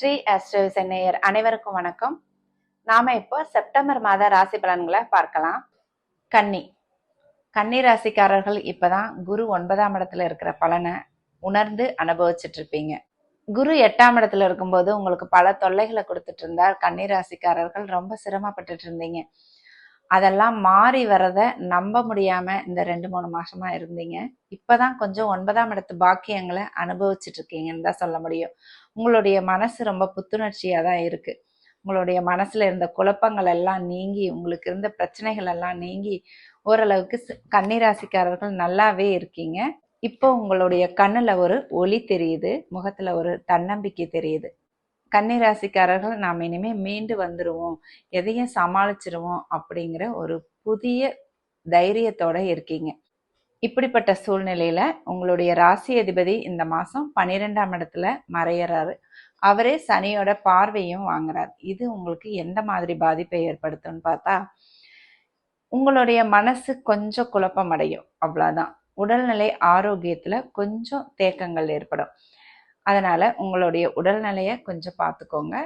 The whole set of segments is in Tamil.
ஸ்ரீ அஸ்ரீ சென்னையர் அனைவருக்கும் வணக்கம். நாம இப்போ செப்டம்பர் மாத ராசி பலன்களை பார்க்கலாம். கன்னி. கன்னி ராசிக்காரர்கள் இப்பதான் குரு ஒன்பதாம் இடத்துல இருக்கிற பலனை உணர்ந்து அனுபவிச்சுட்டு இருப்பீங்க. குரு எட்டாம் இடத்துல இருக்கும்போது உங்களுக்கு பல தொல்லைகளை கொடுத்துட்டு இருந்தார். கன்னி ராசிக்காரர்கள் ரொம்ப சிரமப்பட்டுட்டு இருந்தீங்க. அதெல்லாம் மாறி வரத நம்ப முடியாம இந்த ரெண்டு மூணு மாசமா இருந்தீங்க. இப்பதான் கொஞ்சம் ஒன்பதாம் இடத்து பாக்கியங்களை அனுபவிச்சுட்டு இருக்கீங்கன்னு தான் சொல்ல முடியும். உங்களுடைய மனசு ரொம்ப புத்துணர்ச்சியா தான் இருக்கு. உங்களுடைய மனசுல இருந்த குழப்பங்கள் எல்லாம் நீங்கி உங்களுக்கு இருந்த பிரச்சனைகள் எல்லாம் நீங்கி ஓரளவுக்கு சி- கன்னிராசிக்காரர்கள் நல்லாவே இருக்கீங்க. இப்போ உங்களுடைய கண்ணுல ஒரு ஒளி தெரியுது முகத்துல ஒரு தன்னம்பிக்கை தெரியுது. கன்னிராசிக்காரர்கள் நாம் இனிமே மீண்டு வந்துடுவோம் எதையும் சமாளிச்சிருவோம் அப்படிங்கிற ஒரு புதிய தைரியத்தோட இருக்கீங்க. இப்படிப்பட்ட சூழ்நிலையில உங்களுடைய ராசி அதிபதி இந்த மாசம் பன்னிரெண்டாம் இடத்துல மறையறாரு. அவரே சனியோட பார்வையும் வாங்குறார். இது உங்களுக்கு எந்த மாதிரி பாதிப்பை ஏற்படுத்தும்னு பார்த்தா உங்களுடைய மனசு கொஞ்சம் குழப்பம் அடையும் அவ்வளவுதான். உடல்நிலை ஆரோக்கியத்துல கொஞ்சம் தேக்கங்கள் ஏற்படும். அதனால உங்களுடைய உடல்நிலையை கொஞ்சம் பார்த்துக்கோங்க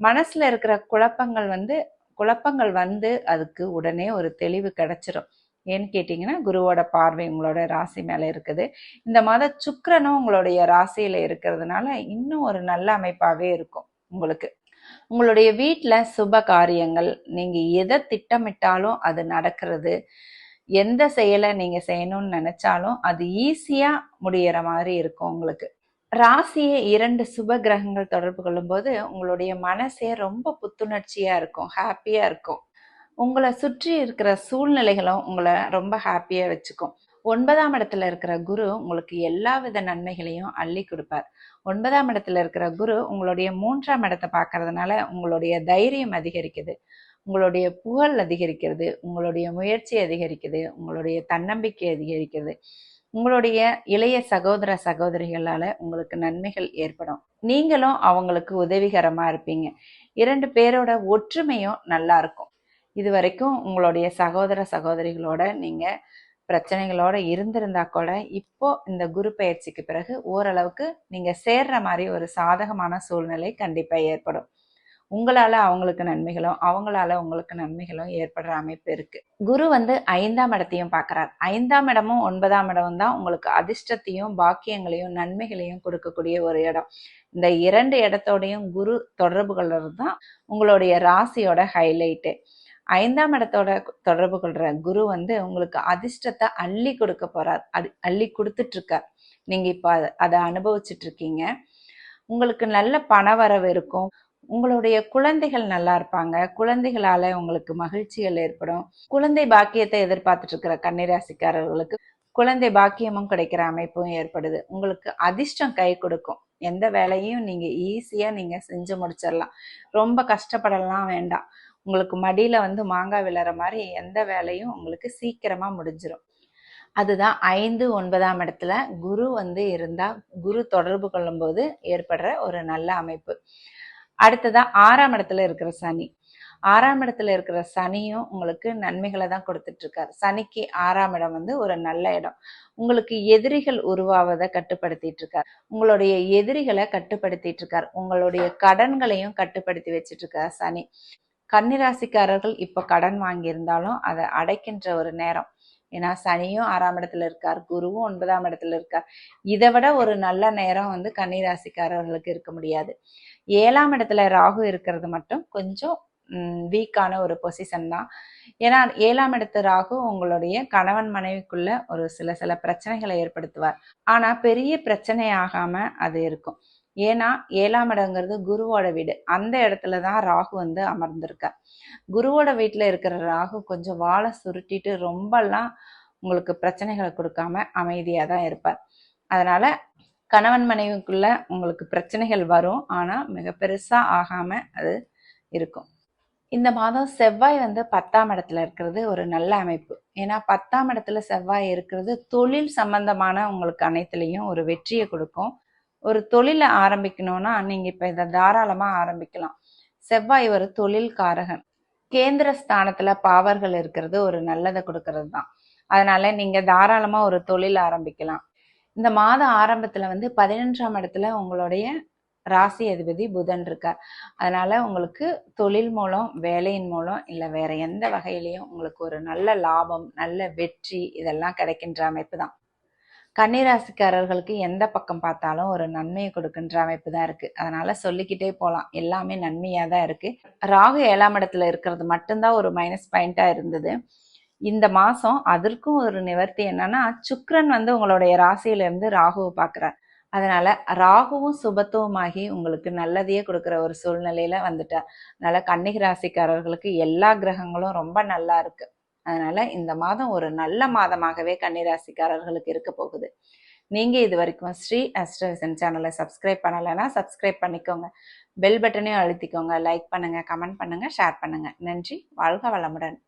மனசுல இருக்கிற குழப்பங்கள் வந்து குழப்பங்கள் வந்து அதுக்கு உடனே ஒரு தெளிவு கிடைச்சிரும். ஏன்னு கேட்டிங்கன்னா குருவோட பார்வை உங்களோட ராசி மேல இருக்குது. இந்த மாத சுக்கரனும் உங்களுடைய ராசியில இருக்கிறதுனால இன்னும் ஒரு நல்ல அமைப்பாவே இருக்கும் உங்களுக்கு. உங்களுடைய வீட்டில் சுப காரியங்கள் நீங்க எதை திட்டமிட்டாலும் அது நடக்கிறது எந்த செயலை நீங்க செய்யணும்னு நினைச்சாலும் அது ஈஸியா முடியற மாதிரி இருக்கும் உங்களுக்கு. ராசியை இரண்டு சுப கிரகங்கள் தொடர்பு கொள்ளும்போது உங்களுடைய மனசே ரொம்ப புத்துணர்ச்சியா இருக்கும் ஹாப்பியா இருக்கும். உங்களை சுற்றி இருக்கிற சூழ்நிலைகளும் உங்களை ரொம்ப ஹாப்பியா வச்சுக்கும். ஒன்பதாம் இடத்துல இருக்கிற குரு உங்களுக்கு எல்லா வித நன்மைகளையும் அள்ளி கொடுப்பார். ஒன்பதாம் இடத்துல இருக்கிற குரு உங்களுடைய மூன்றாம் இடத்தை பார்க்கறதுனால உங்களுடைய தைரியம் அதிகரிக்குது. உங்களுடைய புகழ் அதிகரிக்கிறது உங்களுடைய முயற்சி அதிகரிக்குது உங்களுடைய தன்னம்பிக்கை அதிகரிக்கிறது உங்களுடைய இளைய சகோதர சகோதரிகளால உங்களுக்கு நன்மைகள் ஏற்படும். நீங்களும் அவங்களுக்கு உதவிகரமா இருப்பீங்க. இரண்டு பேரோட ஒற்றுமையும் நல்லா இருக்கும். இது வரைக்கும் உங்களுடைய சகோதர சகோதரிகளோட நீங்க பிரச்சனைகளோட இருந்திருந்தா கூட இப்போ இந்த குரு பயிற்சிக்கு பிறகு ஓரளவுக்கு நீங்க சேர்ற மாதிரி ஒரு சாதகமான சூழ்நிலை கண்டிப்பா ஏற்படும். உங்களால அவங்களுக்கு நன்மைகளும் அவங்களால உங்களுக்கு நன்மைகளும் ஏற்படுற அமைப்பு இருக்கு. குரு வந்து ஐந்தாம் இடத்தையும் பார்க்குறார் ஐந்தாம் இடமும் ஒன்பதாம் இடமும் தான் உங்களுக்கு அதிர்ஷ்டத்தையும் பாக்கியங்களையும் நன்மைகளையும் கொடுக்கக்கூடிய ஒரு இடம். இந்த இரண்டு இடத்தோடையும் குரு தொடர்பு கொள்றது தான் உங்களுடைய ராசியோட ஹைலைட்டு ஐந்தாம் இடத்தோட தொடர்பு கொள்ற குரு வந்து உங்களுக்கு அதிர்ஷ்டத்தை அள்ளி கொடுக்க போறார். அது அள்ளி கொடுத்துட்டு இருக்கார் நீங்க இப்ப அதை அனுபவிச்சுட்டு இருக்கீங்க உங்களுக்கு நல்ல பணவரவு இருக்கும். உங்களுடைய குழந்தைகள் நல்லா இருப்பாங்க. குழந்தைகளால உங்களுக்கு மகிழ்ச்சிகள் ஏற்படும். குழந்தை பாக்கியத்தை எதிர்பார்த்துட்டு இருக்கிற கன்னிராசிக்காரர்களுக்கு குழந்தை பாக்கியமும் கிடைக்கிற அமைப்பும் ஏற்படுது. உங்களுக்கு அதிர்ஷ்டம் கை கொடுக்கும். எந்த வேலையும் நீங்க ஈஸியா நீங்க செஞ்சு முடிச்சிடலாம் ரொம்ப கஷ்டப்படலாம் வேண்டாம். உங்களுக்கு மடியில வந்து மாங்காய் விழற மாதிரி எந்த வேலையும் உங்களுக்கு சீக்கிரமா முடிஞ்சிடும் அதுதான் ஐந்து ஒன்பதாம் இடத்துல குரு வந்து இருந்தா குரு தொடர்பு கொள்ளும்போது ஏற்படுற ஒரு நல்ல அமைப்பு. அடுத்ததா ஆறாம் இடத்துல இருக்கிற சனி. ஆறாம் இடத்துல இருக்கிற சனியும் உங்களுக்கு நன்மைகளை தான் கொடுத்துட்டு இருக்காரு சனிக்கு ஆறாம் இடம் வந்து ஒரு நல்ல இடம். உங்களுக்கு எதிரிகள் உருவாவதை கட்டுப்படுத்திட்டு இருக்கார் உங்களுடைய எதிரிகளை கட்டுப்படுத்திட்டு இருக்கார் உங்களுடைய கடன்களையும் கட்டுப்படுத்தி வச்சிட்டு இருக்கார் சனி. கன்னிராசிக்காரர்கள் இப்ப கடன் வாங்கியிருந்தாலும் அதை அடைக்கின்ற ஒரு நேரம். ஏன்னா சனியும் ஆறாம் இடத்துல இருக்கார் குருவும் ஒன்பதாம் இடத்துல இருக்கார். இதை விட ஒரு நல்ல நேரம் வந்து கன்னிராசிக்காரர்களுக்கு இருக்க முடியாது. ஏழாம் இடத்துல ராகு இருக்கிறது மட்டும் கொஞ்சம் வீக்கான ஒரு பொசிஷன் தான். ஏன்னா ஏழாம் இடத்து ராகு உங்களுடைய கணவன் மனைவிக்குள்ள ஒரு சில சில பிரச்சனைகளை ஏற்படுத்துவார். ஆனா பெரிய பிரச்சனை ஆகாம அது இருக்கும். ஏன்னா ஏழாம் இடங்கிறது குருவோட வீடு. அந்த இடத்துல தான் ராகு வந்து அமர்ந்திருக்கார். குருவோட வீட்டில் இருக்கிற ராகு கொஞ்சம் வாழை சுருட்டிட்டு ரொம்பலாம் உங்களுக்கு பிரச்சனைகளை கொடுக்காம அமைதியாக தான் இருப்பார். அதனால கணவன் மனைவிக்குள்ள உங்களுக்கு பிரச்சனைகள் வரும். ஆனால் மிக பெருசாக ஆகாம அது இருக்கும். இந்த மாதம் செவ்வாய் வந்து பத்தாம் இடத்துல இருக்கிறது ஒரு நல்ல அமைப்பு. ஏன்னா பத்தாம் இடத்துல செவ்வாய் இருக்கிறது தொழில் சம்பந்தமான உங்களுக்கு அனைத்துலேயும் ஒரு வெற்றியை கொடுக்கும். ஒரு தொழிலை ஆரம்பிக்கணும்னா நீங்க இப்ப இதை தாராளமா ஆரம்பிக்கலாம். செவ்வாய் ஒரு தொழில்காரகன். கேந்திர ஸ்தானத்துல பாவர்கள் இருக்கிறது ஒரு நல்லதை கொடுக்கறது தான். அதனால நீங்க தாராளமா ஒரு தொழில் ஆரம்பிக்கலாம். இந்த மாத ஆரம்பத்துல வந்து பதினொன்றாம் இடத்துல உங்களுடைய ராசி அதிபதி புதன் இருக்கார். அதனால உங்களுக்கு தொழில் மூலம் வேலையின் மூலம் இல்லை வேற எந்த வகையிலையும் உங்களுக்கு ஒரு நல்ல லாபம் நல்ல வெற்றி இதெல்லாம் கிடைக்கின்ற அமைப்பு தான். கன்னிராசிக்காரர்களுக்கு எந்த பக்கம் பார்த்தாலும் ஒரு நன்மையை கொடுக்கின்ற அமைப்பு தான் இருக்கு. அதனால சொல்லிக்கிட்டே போகலாம் எல்லாமே நன்மையா தான் இருக்கு. ராகு ஏழாம் இடத்துல இருக்கிறது மட்டும்தான் ஒரு மைனஸ் பாயிண்டா இருந்தது. இந்த மாசம் அதற்கும் ஒரு நிவர்த்தி என்னன்னா சுக்ரன் வந்து உங்களுடைய ராசியில இருந்து ராகுவை பார்க்கிறார். அதனால ராகுவும் சுபத்துவமாகி உங்களுக்கு நல்லதையே கொடுக்குற ஒரு சூழ்நிலையில வந்துட்டார். அதனால கன்னிக ராசிக்காரர்களுக்கு எல்லா கிரகங்களும் ரொம்ப நல்லா இருக்கு. அதனால இந்த மாதம் ஒரு நல்ல மாதமாகவே கன்னிராசிக்காரர்களுக்கு இருக்க போகுது. நீங்க இது வரைக்கும் ஸ்ரீ அஸ்ட்ரவிசன் சேனலை சப்ஸ்கிரைப் பண்ணலைன்னா சப்ஸ்கிரைப் பண்ணிக்கோங்க. பெல் பட்டனையும் அழுத்திக்கோங்க. லைக் பண்ணுங்க கமெண்ட் பண்ணுங்க ஷேர் பண்ணுங்க. நன்றி. வாழ்க வளமுடன்.